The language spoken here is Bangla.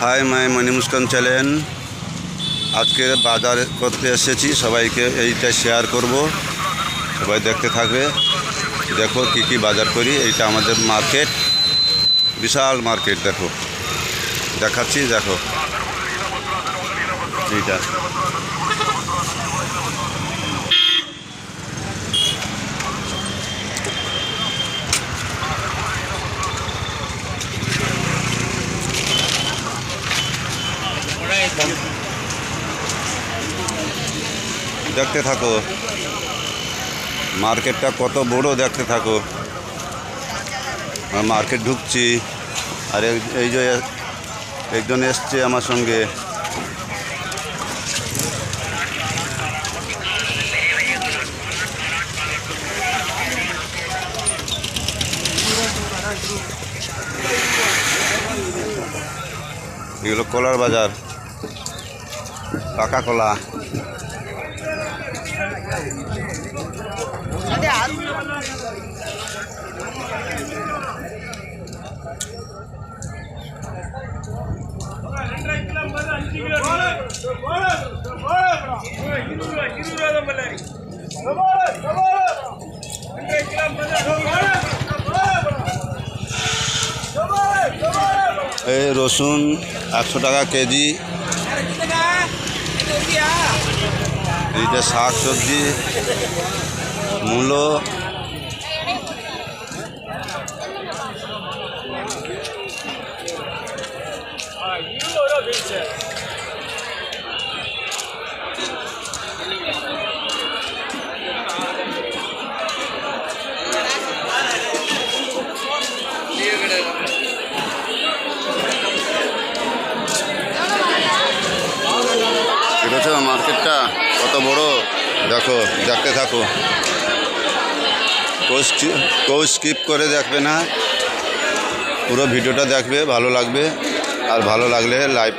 Hi my Moni Muskan channel আজকে বাজার করতে এসেছি, সবাইকে এইটা শেয়ার করব। সবাই দেখতে থাকবে। দেখো কি কি বাজার করি, এইটা আমাদের মার্কেট বিশাল মার্কেট দেখো। দেখাচ্ছি, দেখো। এইটা। দেখতে থাকো। মার্কেটটা কত বড় দেখতে থাকো। মার্কেট ঢুকছি। আর এই যে একজন এসছে আমার সঙ্গে। এগুলো কলার বাজার। পাকা কলা রসুন একশো টাকা কেজি এইটা শাক সবজি মূলো এটা হচ্ছে মার্কেটটা কত বড় দেখো, দেখতে থাকো। কোচ কোচ স্কিপ করে দেখবে না। পুরো ভিডিওটা দেখবে, ভালো লাগবে। আর ভালো লাগলে লাইভ